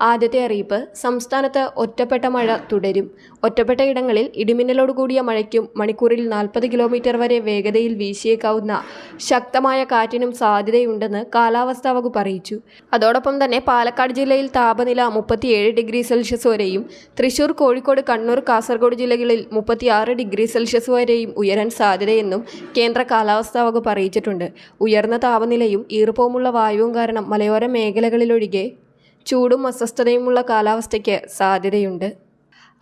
ആദ്യത്തെ അറിയിപ്പ് സംസ്ഥാനത്ത് ഒറ്റപ്പെട്ട മഴ തുടരും. ഒറ്റപ്പെട്ട ഇടങ്ങളിൽ ഇടിമിന്നലോട് കൂടിയ മഴയ്ക്കും മണിക്കൂറിൽ നാൽപ്പത് കിലോമീറ്റർ വരെ വേഗതയിൽ വീശിയേക്കാവുന്ന ശക്തമായ കാറ്റിനും സാധ്യതയുണ്ടെന്ന് കാലാവസ്ഥാ വകുപ്പ് അറിയിച്ചു. അതോടൊപ്പം തന്നെ പാലക്കാട് ജില്ലയിൽ താപനില മുപ്പത്തിയേഴ് ഡിഗ്രി സെൽഷ്യസ് വരെയും തൃശൂർ കോഴിക്കോട് കണ്ണൂർ കാസർഗോഡ് ജില്ലകളിൽ മുപ്പത്തിയാറ് ഡിഗ്രി സെൽഷ്യസ് വരെയും ഉയരാൻ സാധ്യതയെന്നും കേന്ദ്ര കാലാവസ്ഥാ വകുപ്പ് അറിയിച്ചിട്ടുണ്ട്. ഉയർന്ന താപനിലയും ഈർപ്പവുമുള്ള വായുവും കാരണം മലയോര മേഖലകളിലൊഴികെ ചൂടും അസ്വസ്ഥതയുമുള്ള കാലാവസ്ഥയ്ക്ക് സാധ്യതയുണ്ട്.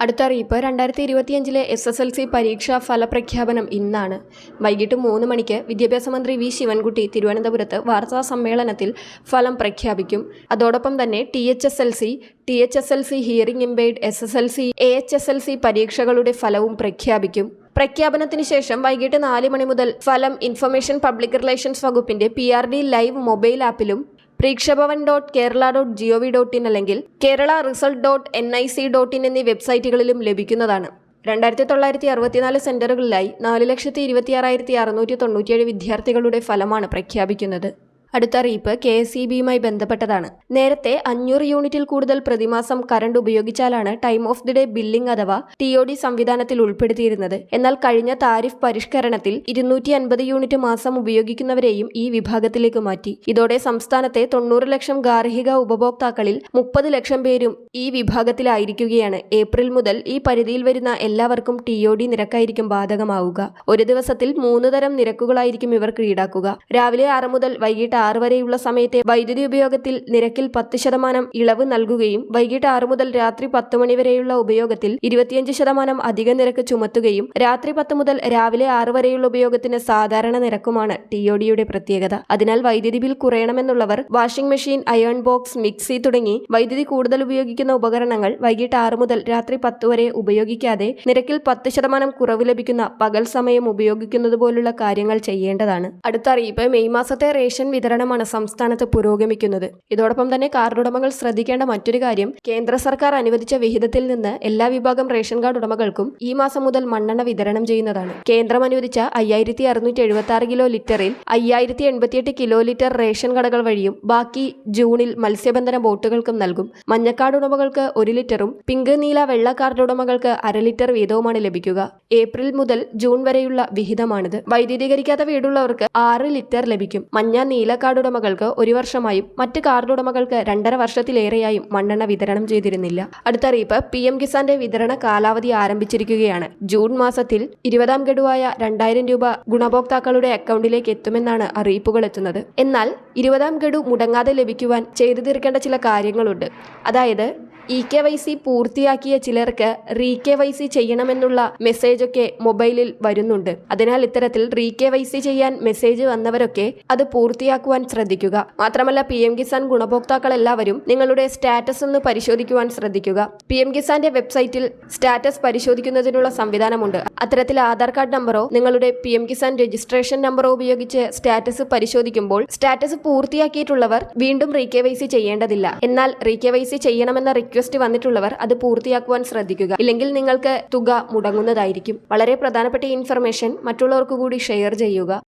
അടുത്ത അറിയിപ്പ് രണ്ടായിരത്തി ഇരുപത്തിയഞ്ചിലെ എസ് എസ് എൽ സി പരീക്ഷാ ഫലപ്രഖ്യാപനം ഇന്നാണ്. വൈകിട്ട് മൂന്ന് മണിക്ക് വിദ്യാഭ്യാസ മന്ത്രി വി ശിവൻകുട്ടി തിരുവനന്തപുരത്ത് വാർത്താ സമ്മേളനത്തിൽ ഫലം പ്രഖ്യാപിക്കും. അതോടൊപ്പം തന്നെ T H S L C T H S L C hearing impaired S S L C A H S L C പരീക്ഷകളുടെ ഫലവും പ്രഖ്യാപിക്കും. പ്രഖ്യാപനത്തിന് ശേഷം വൈകിട്ട് നാല് മണി മുതൽ ഫലം ഇൻഫർമേഷൻ പബ്ലിക് റിലേഷൻസ് വകുപ്പിന്റെ P R D live mobile ആപ്പിലും Pareekshabhavan dot Kerala dot G O V dot in അല്ലെങ്കിൽ Kerala result dot N I C dot in എന്നീ വെബ്സൈറ്റുകളിലും ലഭിക്കുന്നതാണ്. രണ്ടായിരത്തി തൊള്ളായിരത്തി അറുപത്തിനാല് സെന്ററുകളിലായി നാല് ലക്ഷത്തി ഇരുപത്തിയാറായിരത്തി അറുന്നൂറ്റി തൊണ്ണൂറ്റിയേഴ് വിദ്യാർത്ഥികളുടെ ഫലമാണ് പ്രഖ്യാപിക്കുന്നത്. അടുത്ത അറിയിപ്പ് കെ എസ് ഇ ബിയുമായി ബന്ധപ്പെട്ടതാണ്. നേരത്തെ അഞ്ഞൂറ് യൂണിറ്റിൽ കൂടുതൽ പ്രതിമാസം current ഉപയോഗിച്ചാലാണ് time of the day billing അഥവാ ടി ഒ ഡി സംവിധാനത്തിൽ ഉൾപ്പെടുത്തിയിരുന്നത്. എന്നാൽ കഴിഞ്ഞ താരിഫ് പരിഷ്കരണത്തിൽ ഇരുന്നൂറ്റി അൻപത് യൂണിറ്റ് മാസം ഉപയോഗിക്കുന്നവരെയും ഈ വിഭാഗത്തിലേക്ക് മാറ്റി. ഇതോടെ സംസ്ഥാനത്തെ തൊണ്ണൂറ് ലക്ഷം ഗാർഹിക ഉപഭോക്താക്കളിൽ മുപ്പത് ലക്ഷം പേരും ഈ വിഭാഗത്തിലായിരിക്കുകയാണ്. ഏപ്രിൽ മുതൽ ഈ പരിധിയിൽ വരുന്ന എല്ലാവർക്കും ടി ഒ ഡി നിരക്കായിരിക്കും ബാധകമാവുക. ഒരു ദിവസത്തിൽ മൂന്ന് തരം നിരക്കുകളായിരിക്കും ഇവർക്ക് ഈടാക്കുക രാവിലെ ആറ് മുതൽ വൈകിട്ട് ആറ് വരെയുള്ള സമയത്തെ വൈദ്യുതി ഉപയോഗത്തിൽ നിരക്കിൽ പത്ത് ശതമാനം ഇളവ് നൽകുകയും വൈകിട്ട് ആറ് മുതൽ രാത്രി പത്ത് മണി വരെയുള്ള ഉപയോഗത്തിൽ ഇരുപത്തിയഞ്ച് ശതമാനം അധിക നിരക്ക് ചുമത്തുകയും രാത്രി പത്ത് മുതൽ രാവിലെ ആറ് വരെയുള്ള ഉപയോഗത്തിന് സാധാരണ നിരക്കുമാണ് ടി ഒ ഡിയുടെ പ്രത്യേകത. അതിനാൽ വൈദ്യുതി bill കുറയണമെന്നുള്ളവർ washing machine iron box mixie തുടങ്ങി വൈദ്യുതി കൂടുതൽ ഉപയോഗിക്കുന്ന ഉപകരണങ്ങൾ വൈകിട്ട് ആറ് മുതൽ രാത്രി പത്ത് വരെ ഉപയോഗിക്കാതെ നിരക്കിൽ പത്ത് ശതമാനം കുറവ് ലഭിക്കുന്ന പകൽ സമയം ഉപയോഗിക്കുന്നത് പോലുള്ള കാര്യങ്ങൾ ചെയ്യേണ്ടതാണ്. അടുത്ത അറിയിപ്പ് മെയ് മാസത്തെ റേഷൻ വിതരണമാണ് സംസ്ഥാനത്ത് പുരോഗമിക്കുന്നത്. ഇതോടൊപ്പം തന്നെ കാർഡുടമകൾ ശ്രദ്ധിക്കേണ്ട മറ്റൊരു കാര്യം കേന്ദ്ര സർക്കാർ അനുവദിച്ച വിഹിതത്തിൽ നിന്ന് എല്ലാ വിഭാഗം റേഷൻ കാർഡ് ഉടമകൾക്കും ഈ മാസം മുതൽ മണ്ണെണ്ണ വിതരണം ചെയ്യുന്നതാണ്. കേന്ദ്രം അനുവദിച്ച അയ്യായിരത്തി അറുന്നൂറ്റി എഴുപത്തി ആറ് കിലോ ലിറ്ററിൽ അയ്യായിരത്തി എൺപത്തിയെട്ട് കിലോ ലിറ്റർ റേഷൻ കടകൾ വഴിയും ബാക്കി ജൂണിൽ മത്സ്യബന്ധന ബോട്ടുകൾക്കും നൽകും. മഞ്ഞക്കാർഡ് ഉടമകൾക്ക് ഒരു ലിറ്ററും പിങ്ക് നീല വെള്ള കാർഡ് ഉടമകൾക്ക് അര ലിറ്റർ വീതവുമാണ് ലഭിക്കുക. ഏപ്രിൽ മുതൽ ജൂൺ വരെയുള്ള വിഹിതമാണിത്. വൈദ്യുതീകരിക്കാത്ത വീടുള്ളവർക്ക് ആറ് ലിറ്റർ ലഭിക്കും. മഞ്ഞ നീല കാർഡ് ഉടമകൾക്ക് ഒരു വർഷമായും മറ്റ് കാർഡുടമകൾക്ക് രണ്ടര വർഷത്തിലേറെയായും മണ്ണെണ്ണ വിതരണം ചെയ്തിരുന്നില്ല. അടുത്ത അറിയിപ്പ് പി എം കിസാന്റെ വിതരണ കാലാവധി ആരംഭിച്ചിരിക്കുകയാണ്. ജൂൺ മാസത്തിൽ ഇരുപതാം ഗഡുവായ രണ്ടായിരം രൂപ ഗുണഭോക്താക്കളുടെ അക്കൗണ്ടിലേക്ക് എത്തുമെന്നാണ് അറിയിപ്പുകൾ എത്തുന്നത് എന്നാൽ ഇരുപതാം ഗഡു മുടങ്ങാതെ ലഭിക്കുവാൻ ചെയ്തു തീർക്കേണ്ട ചില കാര്യങ്ങളുണ്ട്. അതായത് ഇ കെ വൈ സി പൂർത്തിയാക്കിയ ചിലർക്ക് റീ കെ വൈ സി ചെയ്യണമെന്നുള്ള മെസ്സേജൊക്കെ മൊബൈലിൽ വരുന്നുണ്ട്. അതിനാൽ ഇത്തരത്തിൽ റീ കെ വൈ സി ചെയ്യാൻ മെസ്സേജ് വന്നവരൊക്കെ അത് പൂർത്തിയാക്കുവാൻ ശ്രദ്ധിക്കുക. മാത്രമല്ല പി എം കിസാൻ ഗുണഭോക്താക്കൾ എല്ലാവരും നിങ്ങളുടെ സ്റ്റാറ്റസ് ഒന്ന് പരിശോധിക്കുവാൻ ശ്രദ്ധിക്കുക. പി എം കിസാന്റെ വെബ്സൈറ്റിൽ സ്റ്റാറ്റസ് പരിശോധിക്കുന്നതിനുള്ള സംവിധാനമുണ്ട്. അത്തരത്തിൽ ആധാർ കാർഡ് നമ്പറോ നിങ്ങളുടെ പി എം കിസാൻ രജിസ്ട്രേഷൻ നമ്പറോ ഉപയോഗിച്ച് സ്റ്റാറ്റസ് പരിശോധിക്കുമ്പോൾ സ്റ്റാറ്റസ് പൂർത്തിയാക്കിയിട്ടുള്ളവർ വീണ്ടും റീ കെ വൈ സി ചെയ്യേണ്ടതില്ല. എന്നാൽ റീ കെ വൈ സി ചെയ്യണമെന്ന റിക്വസ്റ്റ് വന്നിട്ടുള്ളവർ അത് പൂർത്തിയാക്കുവാൻ ശ്രദ്ധിക്കുക. ഇല്ലെങ്കിൽ നിങ്ങൾക്ക് തുക മുടങ്ങുന്നതായിരിക്കും. വളരെ പ്രധാനപ്പെട്ട ഇൻഫർമേഷൻ മറ്റുള്ളവർക്ക് കൂടി ഷെയർ ചെയ്യുക.